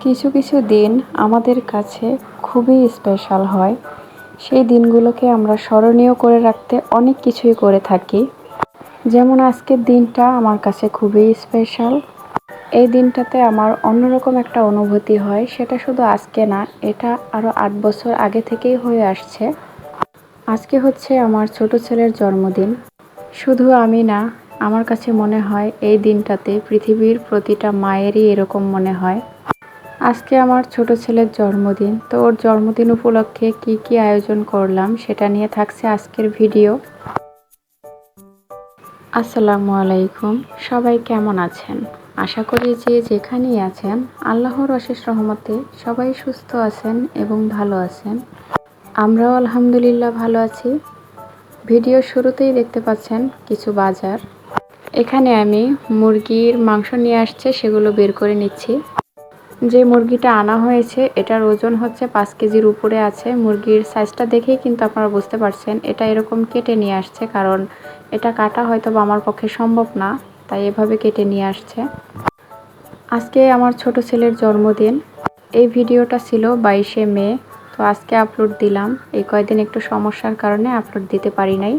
কিছু কিছু দিন আমাদের কাছে খুবই স্পেশাল হয়। সেই দিনগুলোকে আমরা স্মরণীয় করে রাখতে অনেক কিছুই করে থাকি। যেমন আজকের দিনটা আমার কাছে খুবই স্পেশাল এই দিনটাতে আমার অন্যরকম একটা অনুভূতি হয়, সেটা শুধু আজকে না, এটা আরও আট বছর আগে থেকেই হয়ে আসছে। আজকে হচ্ছে আমার ছোট ছেলের জন্মদিন। শুধু আমি না, আমার কাছে মনে হয় এই দিনটাতে পৃথিবীর প্রতিটা মায়েরই এরকম মনে হয়। আজকে আমার ছোট ছেলের জন্মদিন, তো ওর জন্মদিন উপলক্ষে কি কি আয়োজন করলাম সেটা নিয়ে থাকছে আজকের ভিডিও। আসসালামু আলাইকুম, সবাই কেমন আছেন? আশা করি যে যেখানেই আছেন, আল্লাহর অশেষ রহমতে সবাই সুস্থ আছেন এবং ভালো আছেন। আমরাও আলহামদুলিল্লাহ ভালো আছি। ভিডিও শুরুতেই দেখতে পাচ্ছেন কিছু বাজার। এখানে আমি মুরগির মাংস নিয়ে আসছে, সেগুলো বের করে নিচ্ছি। যে মুরগিটা আনা হয়েছে, এটার ওজন হচ্ছে পাঁচ কেজির উপরে আছে। মুরগির সাইজটা দেখেই কিন্তু আপনারা বুঝতে পারছেন, এটা এরকম কেটে নিয়ে আসছে কারণ এটা কাটা হয়তো বা আমার পক্ষে সম্ভব না, তাই এভাবে কেটে নিয়ে আসছে। আজকে আমার ছোট ছেলের জন্মদিন। এই ভিডিওটা ছিল বাইশে মে, তো আজকে আপলোড দিলাম। এই কয়েকদিন একটু সমস্যার কারণে আপলোড দিতে পারি নাই।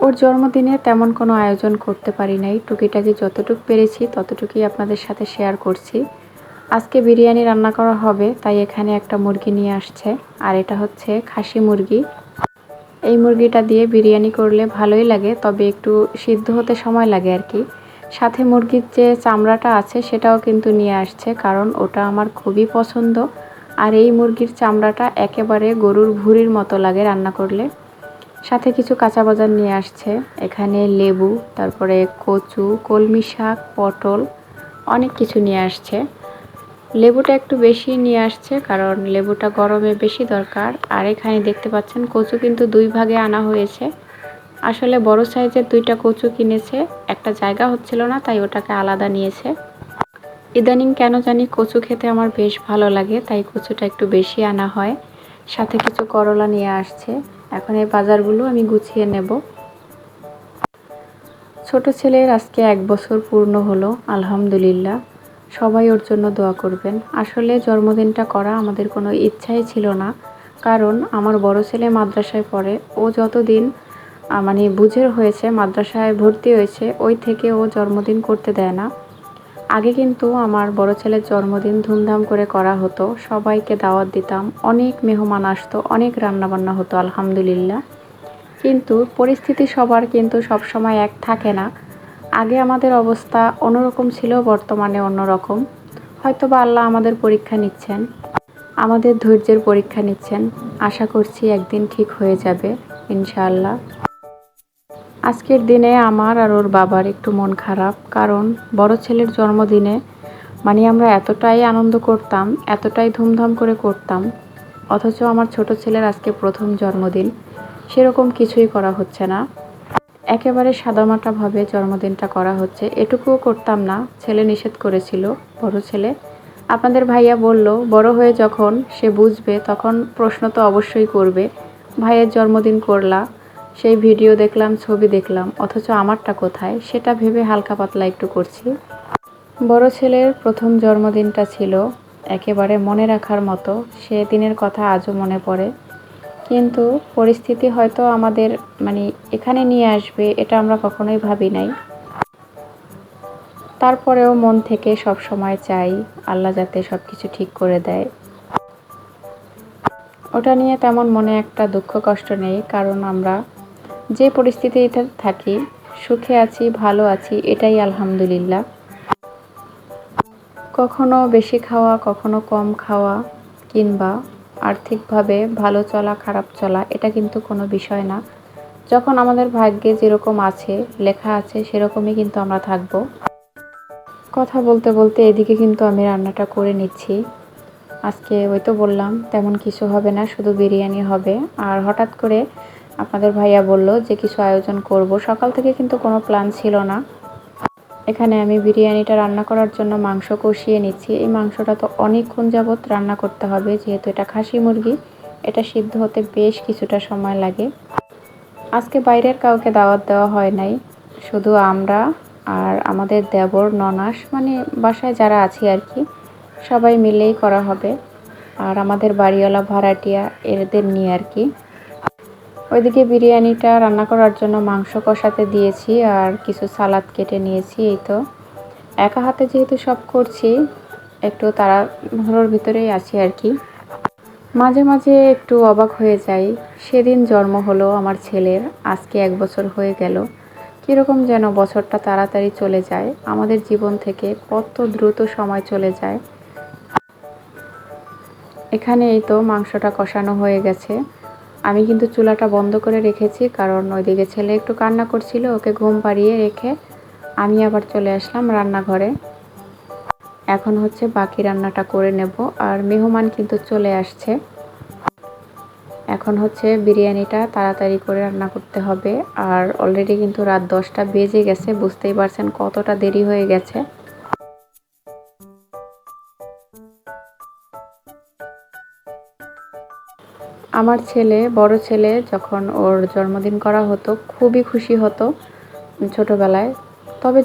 ওর জন্মদিনে তেমন কোনো আয়োজন করতে পারি নাই। টুকিটাকি যতটুকু পেরেছি, ততটুকুই আপনাদের সাথে শেয়ার করছি। আজকে বিরিয়ানি রান্না করা হবে, তাই এখানে একটা মুরগি নিয়ে আসছে, আর এটা হচ্ছে খাসি মুরগি। এই মুরগিটা দিয়ে বিরিয়ানি করলে ভালোই লাগে, তবে একটু সিদ্ধ হতে সময় লাগে আর কি। সাথে মুরগির যে চামড়াটা আছে, সেটাও কিন্তু নিয়ে আসছে, কারণ ওটা আমার খুবই পছন্দ। আর এই মুরগির চামড়াটা একেবারে গরুর ভুঁড়ির মতো লাগে রান্না করলে। সাথে কিছু কাঁচা বাজার নিয়ে আসছে, এখানে লেবু, তারপরে কচু, কলমি শাক, পটল, অনেক কিছু নিয়ে আসছে। লেবুটা একটু বেশি নিয়ে আসছে, কারণ লেবুটা গরমে বেশি দরকার। আর এখানে দেখতে পাচ্ছেন কচু কিন্তু দুই ভাগে আনা হয়েছে। আসলে বড় সাইজের দুইটা কচু কিনেছে, একটা জায়গা হচ্ছিল না, তাই ওটাকে আলাদা নিয়েছে। ইদানিং কেন জানি কচু খেতে আমার বেশ ভালো লাগে, তাই কচুটা একটু বেশি আনা হয়। সাথে কিছু করলা নিয়ে আসছে। এখন এই বাজারগুলো আমি গুছিয়ে নেব। ছোট ছেলের আজকে এক বছর পূর্ণ হলো, আলহামদুলিল্লাহ। সবাই ওর জন্য দোয়া করবেন। আসলে জন্মদিনটা করা আমাদের কোনো ইচ্ছাই ছিল না। কারণ আমার বড় ছেলে মাদ্রাসায় পড়ে। ও যতদিন মানে বুঝের হয়েছে, মাদ্রাসায় ভর্তি হয়েছে, ওই থেকে ও জন্মদিন করতে দেয় না। আগে কিন্তু আমার বড় ছেলের জন্মদিন ধুমধাম করে করা হতো। সবাইকে দাওয়াত দিতাম। অনেক মেহমান আসতো, অনেক রান্নাবান্না হতো, আলহামদুলিল্লাহ। কিন্তু পরিস্থিতি সবার কিন্তু সব সময় এক থাকে না। আগে আমাদের অবস্থা অন্যরকম ছিল, বর্তমানে অন্যরকম। হয়তো বা আল্লাহ আমাদের পরীক্ষা নিচ্ছেন। আমাদের ধৈর্যের পরীক্ষা নিচ্ছেন। আশা করছি একদিন ঠিক হয়ে যাবে, ইনশাআল্লাহ। আজকের দিনে আমার আর ওর বাবার একটু মন খারাপ, কারণ বড় ছেলের জন্মদিনে মানে আমরা এতটাই আনন্দ করতাম, এতটাই ধুমধাম করে করতাম, অথচ আমার ছোট ছেলের আজকে প্রথম জন্মদিন। সেরকম কিছুই করা হচ্ছে না। একেবারে সাদামাটাভাবে জন্মদিনটা করা হচ্ছে। এটুকুও করতাম না, ছেলে নিষেধ করেছিল, বড় ছেলে। আপনাদের ভাইয়া বলল, বড় হয়ে যখন সে বুঝবে, তখন প্রশ্ন তো অবশ্যই করবে, ভাইয়ের জন্মদিন করলা, সেই ভিডিও দেখলাম, ছবি দেখলাম, অথচ আমারটা কোথায়? সেটা ভেবে হালকা পাতলা একটু করছি। বড় ছেলের প্রথম জন্মদিনটা ছিল একেবারে মনে রাখার মতো, সে দিনের কথা আজও মনে পড়ে। কিন্তু পরিস্থিতি হয়তো আমাদের মানে এখানে নিয়ে আসবে, এটা আমরা কখনোই ভাবি নাই। তারপরেও মন থেকে সব সময় চাই, আল্লাহ যাতে সব কিছু ঠিক করে দেয়। ওটা নিয়ে তেমন মনে একটা দুঃখ কষ্ট নেই, কারণ আমরা যে পরিস্থিতিতে থাকি, সুখে আছি, ভালো আছি, এটাই আলহামদুলিল্লাহ। কখনো বেশি খাওয়া, কখনো কম খাওয়া, কিংবা আর্থিকভাবে ভালো চলা, খারাপ চলা, এটা কিন্তু কোনো বিষয় না। যখন আমাদের ভাগ্যে যেরকম আছে, লেখা আছে, সেরকমই কিন্তু আমরা থাকব। কথা বলতে বলতে এদিকে কিন্তু আমি রান্নাটা করে নিচ্ছি। আজকে ওই তো বললাম, তেমন কিছু হবে না, শুধু বিরিয়ানি হবে। আর হঠাৎ করে আপনাদের ভাইয়া বলল যে কিছু আয়োজন করব। সকাল থেকে কিন্তু কোনো প্ল্যান ছিল না। এখানে আমি বিরিয়ানিটা রান্না করার জন্য মাংস কষিয়ে নিচ্ছি। এই মাংসটা তো অনেকক্ষণ যাবৎ রান্না করতে হবে, যেহেতু এটা খাসি মুরগি, এটা সিদ্ধ হতে বেশ কিছুটা সময় লাগে। আজকে বাইরের কাউকে দাওয়াত দেওয়া হয় নাই, শুধু আমরা আর আমাদের দেবর, ননাস মানে বাসায় যারা আছি আর কি, সবাই মিলেই করা হবে। আর আমাদের বাড়িওয়ালা ভাড়াটিয়া এদের নিয়ে আর কি। ওইদিকে বিরিয়ানিটা রান্না করার জন্য মাংস কষাতে দিয়েছি আর কিছু সালাদ কেটে নিয়েছি, এই তো। একা হাতে যেহেতু সব করছি, একটু তাড়াহুড়োর ভিতরেই আছি আর কি। মাঝে মাঝে একটু অবাক হয়ে যাই, সেদিন জন্ম হলো আমার ছেলের, আজকে এক বছর হয়ে গেল। কীরকম যেন বছরটা তাড়াতাড়ি চলে যায়, আমাদের জীবন থেকে কত দ্রুত সময় চলে যায়। এখানে এই তো মাংসটা কষানো হয়ে গেছে। আমি কিন্তু চুলাটা বন্ধ করে রেখেছি, কারণ ওইদিকে ছেলে একটু কান্না করছিল, ওকে ঘুম পাড়িয়ে রেখে আমি আবার চলে আসলাম রান্নাঘরে। এখন হচ্ছে বাকি রান্নাটা করে নেব, আর মেহমান কিন্তু চলে আসছে। এখন হচ্ছে বিরিয়ানিটা তাড়াতাড়ি করে রান্না করতে হবে, আর অলরেডি কিন্তু রাত দশটা বেজে গেছে, বুঝতেই পারছেন কতটা দেরি হয়ে গেছে। আমার ছেলে, বড় ছেলে, যখন ওর জন্মদিন করা হতো, খুবই খুশি হতো ছোটোবেলায়। তবে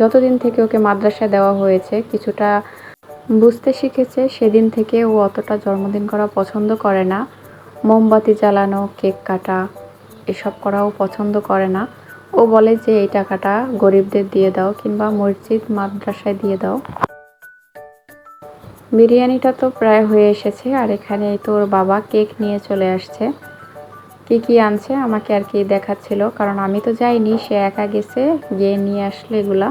যতদিন থেকে ওকে মাদ্রাসায় দেওয়া হয়েছে, কিছুটা বুঝতে শিখেছে, সেদিন থেকে ও অতটা জন্মদিন করা পছন্দ করে না। মোমবাতি জ্বালানো, কেক কাটা, এসব করাও পছন্দ করে না। ও বলে যে, এই টাকাটা গরিবদের দিয়ে দাও কিংবা মসজিদ, মাদ্রাসায় দিয়ে দাও। বিরিয়ানিটা তো প্রায় হয়ে এসেছে আর এখানে তোর বাবা কেক নিয়ে চলে আসছে। কি কি আনছে আমাকে আর কি দেখাচ্ছিল, কারণ আমি তো যাইনি, সে একা গেছে গিয়ে নিয়ে আসলে এগুলা।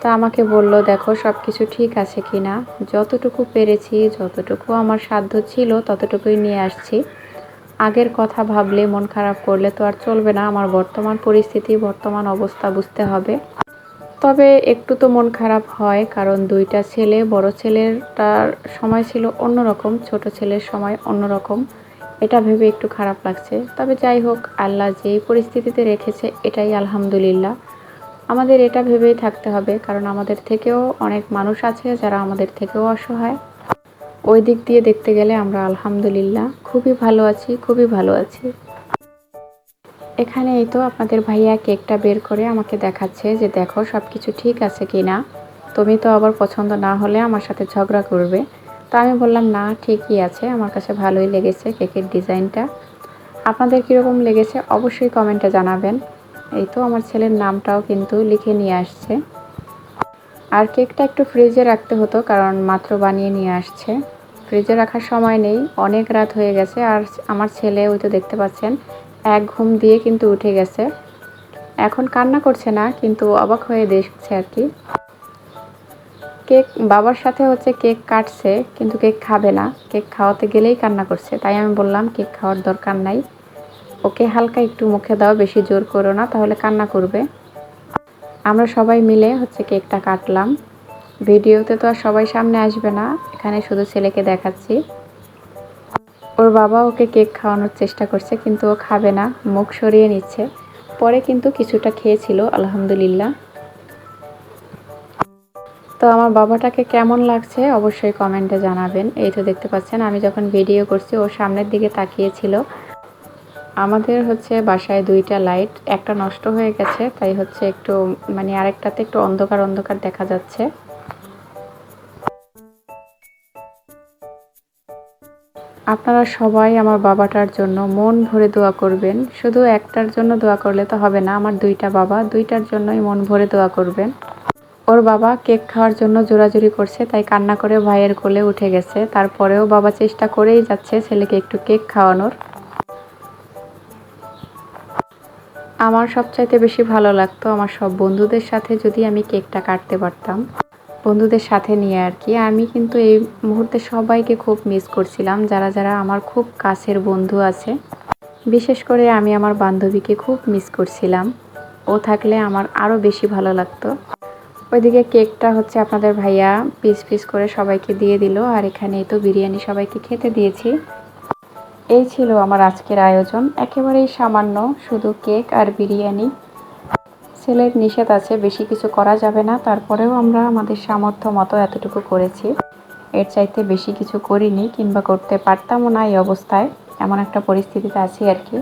তা আমাকে বলল, দেখো সব কিছু ঠিক আছে কি না যতটুকু পেরেছি, যতটুকু আমার সাধ্য ছিল, ততটুকুই নিয়ে আসছি। আগের কথা ভাবলে মন খারাপ করলে তো আর চলবে না, আমার বর্তমান পরিস্থিতি, বর্তমান অবস্থা বুঝতে হবে। তবে একটু তো মন খারাপ হয়, কারণ দুইটা ছেলে, বড় ছেলেরটার সময় ছিল অন্যরকম, ছোট ছেলের সময় অন্যরকম। এটা ভেবে একটু খারাপ লাগছে। তবে যাই হোক, আল্লাহ যেই পরিস্থিতিতে রেখেছে এটাই আলহামদুলিল্লাহ। আমাদের এটা ভেবেই থাকতে হবে, কারণ আমাদের থেকেও অনেক মানুষ আছে যারা আমাদের থেকেও অসহায়। ওই দিক দিয়ে দেখতে গেলে আমরা আলহামদুলিল্লাহ, খুবই ভালো আছি, খুবই ভালো আছি। এখানে এই তো আপনাদের ভাইয়া কেকটা বের করে আমাকে দেখাচ্ছে যে দেখো সব কিছু ঠিক আছে কি না তুমি তো আবার পছন্দ না হলে আমার সাথে ঝগড়া করবে। তো আমি বললাম, না, ঠিকই আছে। আমার কাছে ভালোই লেগেছে কেকের ডিজাইনটা। আপনাদের কীরকম লেগেছে অবশ্যই কমেন্টে জানাবেন। এই তো আমার ছেলের নামটাও কিন্তু লিখে নিয়ে আসছে। আর কেকটা একটু ফ্রিজে রাখতে হতো, কারণ মাত্র বানিয়ে নিয়ে আসছে। ফ্রিজে রাখার সময় নেই, অনেক রাত হয়ে গেছে। আর আমার ছেলে, ওই তো দেখতে পাচ্ছেন এক ঘুম দিয়ে কিন্তু উঠে গেছে। এখন কান্না করছে না, কিন্তু অবাক হয়ে দেখছে আর কি। কেক, বাবার সাথে হচ্ছে কেক কাটছে, কিন্তু কেক খাবে না। কেক খাওয়াতে গেলেই কান্না করছে। তাই আমি বললাম, কেক খাওয়ার দরকার নাই। ওকে হালকা একটু মুখে দাও, বেশি জোর করো না, তাহলে কান্না করবে। আমরা সবাই মিলে হচ্ছে কেকটা কাটলাম। ভিডিওতে তো আর সবাই সামনে আসবে না, এখানে শুধু ছেলেকে দেখাচ্ছি। ওর বাবা ওকে কেক খাওয়ানোর চেষ্টা করছে, কিন্তু ও খাবে না, মুখ সরিয়ে নিচ্ছে। পরে কিন্তু কিছুটা খেয়েছিল, আলহামদুলিল্লাহ। তো আমার বাবাটাকে কেমন লাগছে অবশ্যই কমেন্টে জানাবেন। এই তো দেখতে পাচ্ছেন, আমি যখন ভিডিও করছি, ও সামনের দিকে তাকিয়েছিল। আমাদের হচ্ছে বাসায় দুইটা লাইট, একটা নষ্ট হয়ে গেছে, তাই হচ্ছে একটু মানে আরেকটাতে একটু অন্ধকার অন্ধকার দেখা যাচ্ছে। আপনারা সবাই আমার বাবাটার জন্য মন ভরে দোয়া করবেন। শুধু একটার জন্য দোয়া করলে তো হবে না, আমার দুইটা বাবা, দুইটার জন্যই মন ভরে দোয়া করবেন। ওর বাবা কেক খাওয়ার জন্য জোরাজুরি করছে, তাই কান্না করে ভাইয়ের কোলে উঠে গেছে। তারপরেও বাবা চেষ্টা করেই যাচ্ছে ছেলেকে একটু কেক খাওয়ানোর। আমার সবচাইতে বেশি ভালো লাগতো আমার সব বন্ধুদের সাথে যদি আমি কেকটা কাটতে পারতাম। বন্ধুদের সাথে নিয়ে আর কি। আমি কিন্তু এই মুহূর্তে সবাইকে খুব মিস করছিলাম। যারা যারা আমার খুব কাছের বন্ধু আছে, বিশেষ করে আমি আমার বান্ধবীকে খুব মিস করছিলাম। ও থাকলে আমার আরও বেশি ভালো লাগতো। ওইদিকে কেকটা হচ্ছে আপনাদের ভাইয়া পিস পিস করে সবাইকে দিয়ে দিল। আর এখানে তো বিরিয়ানি সবাইকে খেতে দিয়েছি। এই ছিল আমার আজকের আয়োজন। একেবারেই সামান্য, শুধু কেক আর বিরিয়ানি। ছেলের নিষেধ আছে, বেশি কিছু করা যাবে না। তারপরেও আমরা আমাদের সামর্থ্য মতো এতটুকু করেছি। এর চাইতে বেশি কিছু করিনি কিংবা করতে পারতামও না এই অবস্থায়। এমন একটা পরিস্থিতিতে আছি আর কি।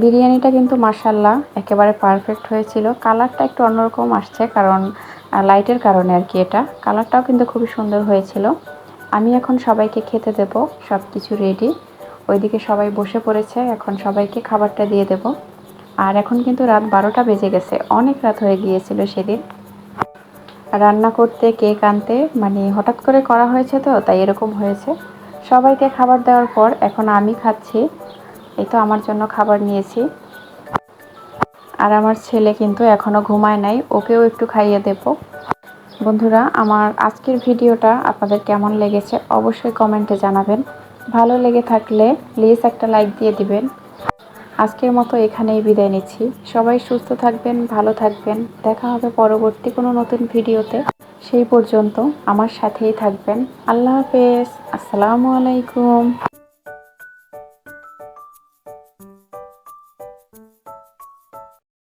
বিরিয়ানিটা কিন্তু মার্শাল্লাহ একেবারে পারফেক্ট হয়েছিল। কালারটা একটু অন্যরকম আসছে কারণ লাইটের কারণে আর কি এটা। কালারটাও কিন্তু খুবই সুন্দর হয়েছিল। আমি এখন সবাইকে খেতে দেব সব কিছু রেডি ওইদিকে সবাই বসে পড়েছে, এখন সবাইকে খাবারটা দিয়ে দেব। আর এখন কিন্তু রাত বারোটা বেজে গেছে। অনেক রাত হয়ে গিয়েছিল সেদিন। রান্না করতে, কেক আনতে মানে হঠাৎ করে করা হয়েছে তো, তাই এরকম হয়েছে। সবাইকে খাবার দেওয়ার পর এখন আমি খাচ্ছি। এই তো আমার জন্য খাবার নিয়েছি। আর আমার ছেলে কিন্তু এখনও ঘুমায় নাই, ওকেও একটু খাইয়ে দেব। বন্ধুরা, আমার আজকের ভিডিওটা আপনাদের কেমন লেগেছে অবশ্যই কমেন্টে জানাবেন। ভালো লেগে থাকলে প্লিজ একটা লাইক দিয়ে দিবেন। আজকের মতো এখানেই বিদায় নিচ্ছি। সবাই সুস্থ থাকবেন, ভালো থাকবেন। দেখা হবে পরবর্তী কোনো নতুন ভিডিওতে। সেই পর্যন্ত আমার সাথেই থাকবেন। আল্লাহ হাফেজ। আসসালামু আলাইকুম।